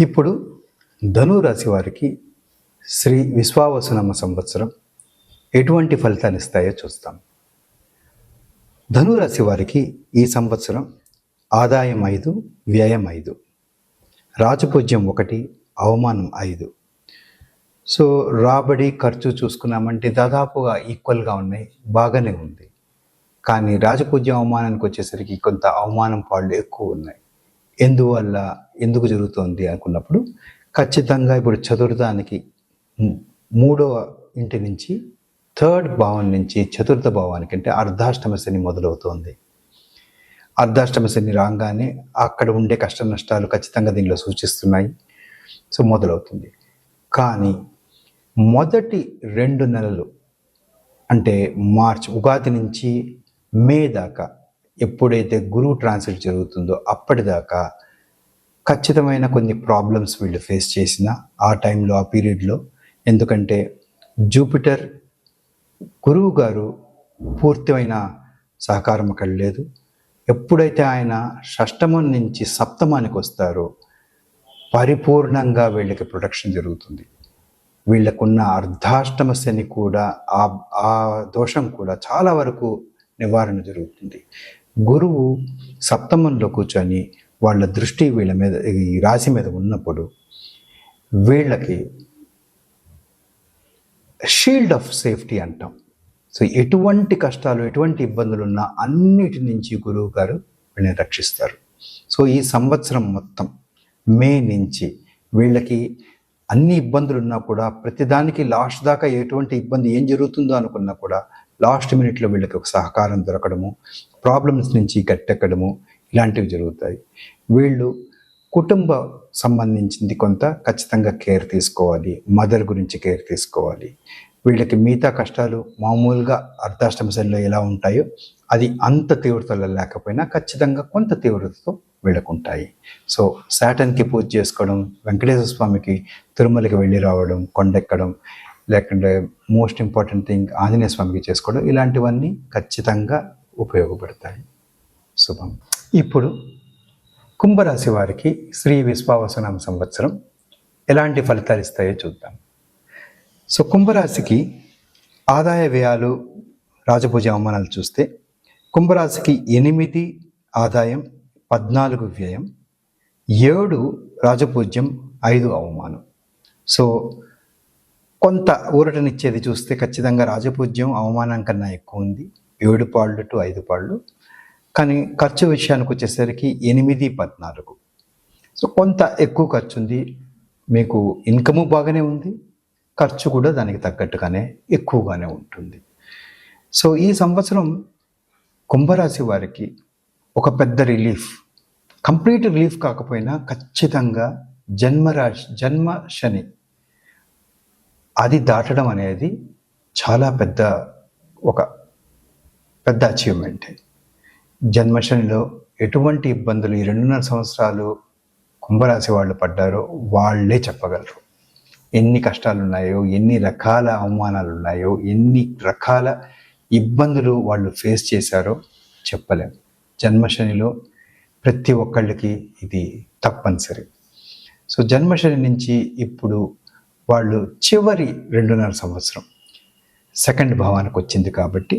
ఇప్పుడు ధనురాశి వారికి శ్రీ విశ్వావసునామ సంవత్సరం ఎటువంటి ఫలితాన్ని ఇస్తాయో చూస్తాం. ధనురాశి వారికి ఈ సంవత్సరం ఆదాయం ఐదు వ్యయం ఐదు. రాజపూజ్యం ఒకటి అవమానం ఐదు. సో రాబడి ఖర్చు చూసుకున్నామంటే దాదాపుగా ఈక్వల్గా ఉన్నాయి బాగానే ఉంది. కానీ రాజపూజ్యం అవమానానికి వచ్చేసరికి కొంత అవమానం పాళ్ళు ఎక్కువ ఉన్నాయి. ఎందువల్ల ఎందుకు జరుగుతోంది అనుకున్నప్పుడు ఖచ్చితంగా ఇప్పుడు చతుర్థానికి మూడవ ఇంటి నుంచి థర్డ్ భావం నుంచి చతుర్థ భావానికి అంటే అర్ధాష్టమ శని మొదలవుతోంది. అర్ధాష్టమ శని రాగానే అక్కడ ఉండే కష్ట నష్టాలు ఖచ్చితంగా దీనిలో సూచిస్తున్నాయి. సో మొదలవుతుంది. కానీ మొదటి రెండు నెలలు అంటే మార్చ్ ఉగాది నుంచి మే దాకా ఎప్పుడైతే గురువు ట్రాన్స్లేట్ జరుగుతుందో అప్పటిదాకా ఖచ్చితమైన కొన్ని ప్రాబ్లమ్స్ వీళ్ళు ఫేస్ చేసిన ఆ టైంలో ఆ పీరియడ్లో. ఎందుకంటే జూపిటర్ గురువు గారు పూర్తిమైన సహకారం అక్కడ లేదు. ఎప్పుడైతే ఆయన షష్టమం నుంచి సప్తమానికి వస్తారో పరిపూర్ణంగా వీళ్ళకి ప్రొటెక్షన్ జరుగుతుంది. వీళ్ళకున్న అర్ధాష్టమ శని కూడా ఆ ఆ దోషం కూడా చాలా వరకు నివారణ జరుగుతుంది. గురువు సప్తమంలో కూర్చొని వాళ్ళ దృష్టి వీళ్ళ మీద ఈ రాశి మీద ఉన్నప్పుడు వీళ్ళకి షీల్డ్ ఆఫ్ సేఫ్టీ అంటాం. సో ఎటువంటి కష్టాలు ఎటువంటి ఇబ్బందులు ఉన్నా అన్నిటి నుంచి గురువు గారు వీళ్ళని రక్షిస్తారు. సో ఈ సంవత్సరం మొత్తం మే నుంచి వీళ్ళకి అన్ని ఇబ్బందులు ఉన్నా కూడా ప్రతిదానికి లాస్ట్ దాకా ఎటువంటి ఇబ్బంది ఏం జరుగుతుందో అనుకున్నా కూడా లాస్ట్ మినిట్లో వీళ్ళకి ఒక సహకారం దొరకడము ప్రాబ్లమ్స్ నుంచి గట్టెక్కడము ఇలాంటివి జరుగుతాయి. వీళ్ళు కుటుంబ సంబంధించింది కొంత ఖచ్చితంగా కేర్ తీసుకోవాలి మదర్ గురించి కేర్ తీసుకోవాలి. వీళ్ళకి మిగతా కష్టాలు మామూలుగా అర్ధాష్టమ శనిలో ఎలా ఉంటాయో అది అంత తీవ్రతలో లేకపోయినా ఖచ్చితంగా కొంత తీవ్రతతో వీళ్ళకుంటాయి. సో శాటన్కి పూజ చేసుకోవడం వెంకటేశ్వర స్వామికి తిరుమలకి వెళ్ళి రావడం కొండెక్కడం లేకుంటే మోస్ట్ ఇంపార్టెంట్ థింగ్ ఆంజనేయ స్వామికి చేసుకోవడం ఇలాంటివన్నీ ఖచ్చితంగా ఉపయోగపడతాయి. శుభం. ఇప్పుడు కుంభరాశి వారికి శ్రీ విశ్వావసనామ సంవత్సరం ఎలాంటి ఫలితాలు ఇస్తాయో చూద్దాం. సో కుంభరాశికి ఆదాయ వ్యయాలు రాజపూజ అవమానాలు చూస్తే కుంభరాశికి ఎనిమిది ఆదాయం పద్నాలుగు వ్యయం ఏడు రాజపూజ్యం ఐదు అవమానం. సో కొంత ఊరటనిచ్చేది చూస్తే ఖచ్చితంగా రాజపూజ్యం అవమానం కన్నా ఎక్కువ ఉంది. ఏడు పాళ్ళు టు ఐదు పాళ్ళు. కానీ ఖర్చు విషయానికి వచ్చేసరికి ఎనిమిది పద్నాలుగు. సో కొంత ఎక్కువ ఖర్చు ఉంది మీకు ఇన్కము బాగానే ఉంది. ఖర్చు కూడా దానికి తగ్గట్టుగానే ఎక్కువగానే ఉంటుంది. సో ఈ సంవత్సరం కుంభరాశి వారికి ఒక పెద్ద రిలీఫ్. కంప్లీట్ రిలీఫ్ కాకపోయినా ఖచ్చితంగా జన్మరాశి జన్మ శని అది దాటడం అనేది చాలా పెద్ద ఒక పెద్ద అచీవ్మెంట్ జన్మశనిలో ఎటువంటి ఇబ్బందులు ఈ రెండున్నర సంవత్సరాలు కుంభరాశి వాళ్ళు పడ్డారో వాళ్ళే చెప్పగలరు. ఎన్ని కష్టాలు ఉన్నాయో ఎన్ని రకాల అవమానాలు ఉన్నాయో ఎన్ని రకాల ఇబ్బందులు వాళ్ళు ఫేస్ చేశారో చెప్పలేము జన్మశనిలో ప్రతి ఒక్కళ్ళకి ఇది తప్పనిసరి. సో జన్మశని నుంచి ఇప్పుడు వాళ్ళు చివరి రెండున్నర సంవత్సరం. సెకండ్ భావానికి వచ్చింది కాబట్టి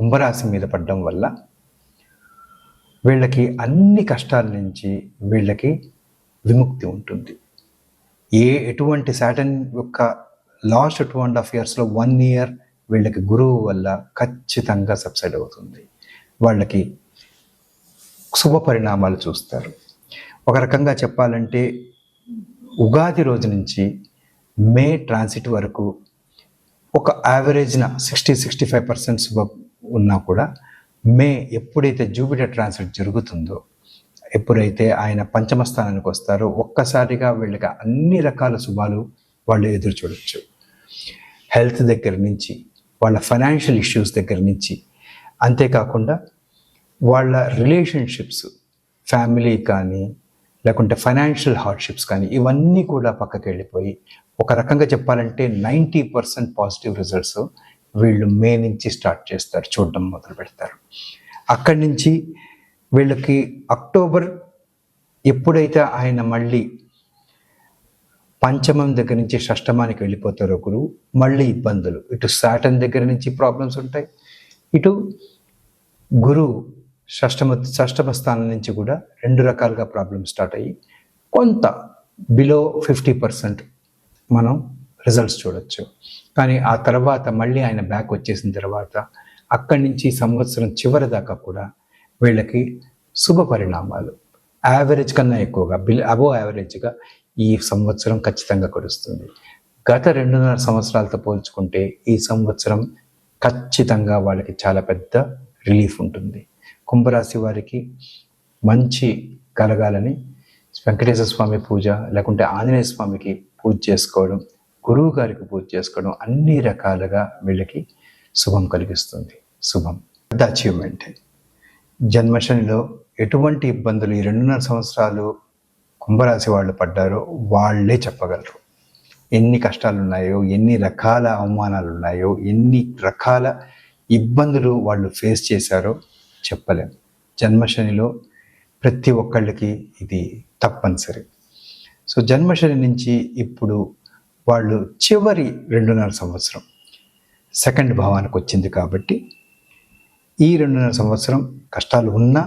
కుంభరాశి మీద పడడం వల్ల వీళ్ళకి అన్ని కష్టాల నుంచి వీళ్ళకి విముక్తి ఉంటుంది. ఏ ఎటువంటి శాటన్ యొక్క లాస్ట్ టూ అండ్ హాఫ్ ఇయర్స్లో వన్ ఇయర్ వీళ్ళకి గురువు వల్ల ఖచ్చితంగా సబ్సైడ్ అవుతుంది. వాళ్ళకి శుభ పరిణామాలు చూస్తారు. ఒక రకంగా చెప్పాలంటే ఉగాది రోజు నుంచి మే ట్రాన్సిట్ వరకు ఒక యావరేజ్న సిక్స్టీ సిక్స్టీ ఫైవ్ పర్సెంట్ శుభ ఉన్నా కూడా మే ఎప్పుడైతే జూపిటర్ ట్రాన్సిట్ జరుగుతుందో ఎప్పుడైతే ఆయన పంచమ స్థానానికి వస్తారో ఒక్కసారిగా వీళ్ళకి అన్ని రకాల శుభాలు వాళ్ళు ఎదురు చూడొచ్చు. హెల్త్ దగ్గర నుంచి వాళ్ళ ఫైనాన్షియల్ ఇష్యూస్ దగ్గర నుంచి. అంతేకాకుండా వాళ్ళ రిలేషన్షిప్స్ ఫ్యామిలీ కానీ లేకుంటే ఫైనాన్షియల్ హార్డ్షిప్స్ కానీ ఇవన్నీ కూడా పక్కకి వెళ్ళిపోయి ఒక రకంగా చెప్పాలంటే నైంటీ పర్సెంట్ పాజిటివ్ రిజల్ట్స్ వీళ్ళు మే నుంచి స్టార్ట్ చేస్తారు చూడడం మొదలు పెడతారు. అక్కడి నుంచి వీళ్ళకి అక్టోబర్ ఎప్పుడైతే ఆయన మళ్ళీ పంచమం దగ్గర నుంచి షష్టమానికి వెళ్ళిపోతారో గురువు మళ్ళీ ఇబ్బందులు. ఇటు సాటన్ దగ్గర నుంచి ప్రాబ్లమ్స్ ఉంటాయి. ఇటు గురువు షష్టమ షష్టమ స్థానం నుంచి కూడా రెండు రకాలుగా ప్రాబ్లమ్స్ స్టార్ట్ అయ్యి కొంత బిలో ఫిఫ్టీ పర్సెంట్ మనం రిజల్ట్స్ చూడొచ్చు. కానీ ఆ తర్వాత మళ్ళీ ఆయన బ్యాక్ వచ్చేసిన తర్వాత అక్కడి నుంచి సంవత్సరం చివరి దాకా కూడా వీళ్ళకి శుభ పరిణామాలు. యావరేజ్ కన్నా ఎక్కువగా బిల్ అబో యావరేజ్గా ఈ సంవత్సరం ఖచ్చితంగా కురుస్తుంది. గత రెండున్నర సంవత్సరాలతో పోల్చుకుంటే ఈ సంవత్సరం ఖచ్చితంగా వాళ్ళకి చాలా పెద్ద రిలీఫ్ ఉంటుంది. కుంభరాశి వారికి మంచి కలగాలని వెంకటేశ్వర స్వామి పూజ లేకుంటే ఆంజనేయ స్వామికి పూజ చేసుకోవడం గురువు గారికి పూజ చేసుకోవడం అన్ని రకాలుగా వీళ్ళకి శుభం కలిగిస్తుంది. శుభం. పెద్ద అచీవ్మెంట్ జన్మశనిలో ఎటువంటి ఇబ్బందులు ఈ రెండున్నర సంవత్సరాలు కుంభరాశి వాళ్ళు పడ్డారో వాళ్ళే చెప్పగలరు. ఎన్ని కష్టాలు ఉన్నాయో ఎన్ని రకాల అవమానాలు ఉన్నాయో ఎన్ని రకాల ఇబ్బందులు వాళ్ళు ఫేస్ చేశారో చెప్పలేం. జన్మశనిలో ప్రతి ఒక్కళ్ళకి ఇది తప్పనిసరి. సో జన్మశని నుంచి ఇప్పుడు వాళ్ళు చివరి రెండున్నర సంవత్సరం సెకండ్ భావానికి వచ్చింది కాబట్టి ఈ రెండున్నర సంవత్సరం కష్టాలు ఉన్నా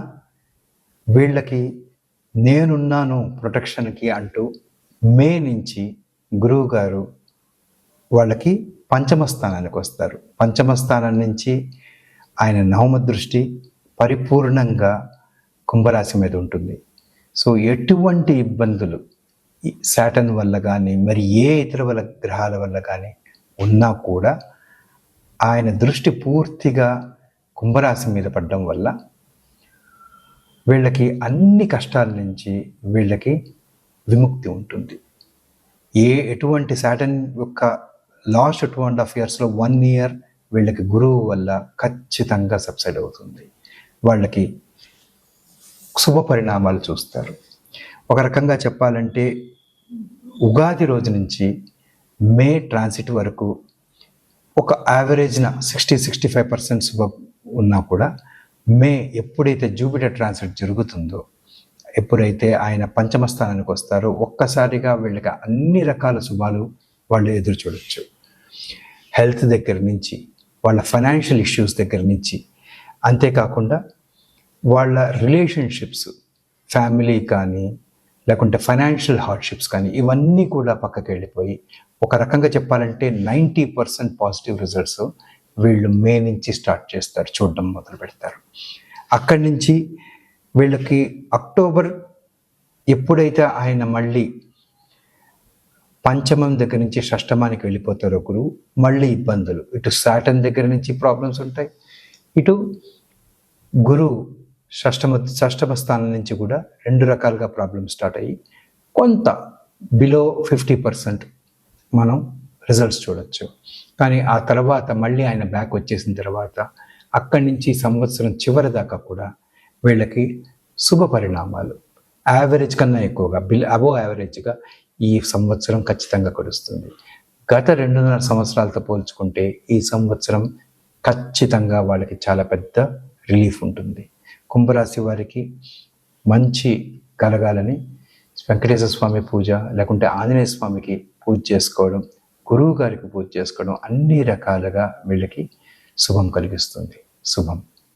వీళ్ళకి నేనున్నాను ప్రొటెక్షన్కి అంటూ మే నుంచి గురువు గారు వాళ్ళకి పంచమ స్థానానికి వస్తారు. పంచమ స్థానం నుంచి ఆయన నవమ దృష్టి పరిపూర్ణంగా కుంభరాశి మీద ఉంటుంది. సో ఎటువంటి ఇబ్బందులు శాటన్ వల్ల కానీ మరి ఏ ఇతర వల్ల గ్రహాల వల్ల కానీ ఉన్నా కూడా ఆయన దృష్టి పూర్తిగా కుంభరాశి మీద పడడం వల్ల వీళ్ళకి అన్ని కష్టాల నుంచి వీళ్ళకి విముక్తి ఉంటుంది. ఏ ఎటువంటి శాటన్ యొక్క లాస్ట్ టూ అండ్ హాఫ్ ఇయర్స్లో వన్ ఇయర్ వీళ్ళకి గురువు వల్ల ఖచ్చితంగా సబ్సైడ్ అవుతుంది. వాళ్ళకి శుభ పరిణామాలు చూస్తారు. ఒక రకంగా చెప్పాలంటే ఉగాది రోజు నుంచి మే ట్రాన్సిట్ వరకు ఒక యావరేజ్న సిక్స్టీ సిక్స్టీ ఫైవ్ పర్సెంట్ ఉన్నా కూడా మే ఎప్పుడైతే జూపిటర్ ట్రాన్సిట్ జరుగుతుందో ఎప్పుడైతే ఆయన పంచమ స్థానానికి వస్తారో ఒక్కసారిగా వీళ్ళకి అన్ని రకాల శుభాలు వాళ్ళు ఎదురు చూడొచ్చు. హెల్త్ దగ్గర నుంచి వాళ్ళ ఫైనాన్షియల్ ఇష్యూస్ దగ్గర నుంచి అంతేకాకుండా వాళ్ళ రిలేషన్షిప్స్ ఫ్యామిలీ కానీ లేకుంటే ఫైనాన్షియల్ హార్డ్షిప్స్ కానీ ఇవన్నీ కూడా పక్కకి వెళ్ళిపోయి ఒక రకంగా చెప్పాలంటే నైంటీ పర్సెంట్ పాజిటివ్ రిజల్ట్స్ వీళ్ళు మే నుంచి స్టార్ట్ చేస్తారు చూడడం మొదలు పెడతారు. అక్కడి నుంచి వీళ్ళకి అక్టోబర్ ఎప్పుడైతే ఆయన మళ్ళీ పంచమం దగ్గర నుంచి షష్టమానికి వెళ్ళిపోతారో గురువు మళ్ళీ ఇబ్బందులు. ఇటు సాటన్ దగ్గర నుంచి ప్రాబ్లమ్స్ ఉంటాయి. ఇటు గురువు షష్టమ షష్టమ స్థానం నుంచి కూడా రెండు రకాలుగా ప్రాబ్లమ్స్ స్టార్ట్ అయ్యి కొంత బిలో ఫిఫ్టీ పర్సెంట్ మనం రిజల్ట్స్ చూడొచ్చు. కానీ ఆ తర్వాత మళ్ళీ ఆయన బ్యాక్ వచ్చేసిన తర్వాత అక్కడి నుంచి సంవత్సరం చివరి దాకా కూడా వీళ్ళకి శుభ పరిణామాలు. యావరేజ్ కన్నా ఎక్కువగా బిల్ అబో యావరేజ్గా ఈ సంవత్సరం ఖచ్చితంగా కురుస్తుంది. గత రెండున్నర సంవత్సరాలతో పోల్చుకుంటే ఈ సంవత్సరం ఖచ్చితంగా వాళ్ళకి చాలా పెద్ద రిలీఫ్ ఉంటుంది. కుంభరాశి వారికి మంచి కలగాలని వెంకటేశ్వర స్వామి పూజ లేకుంటే ఆంజనేయ స్వామికి పూజ చేసుకోవడం గురువు గారికి పూజ చేసుకోవడం అన్ని రకాలుగా వీళ్ళకి శుభం కలిగిస్తుంది. శుభం.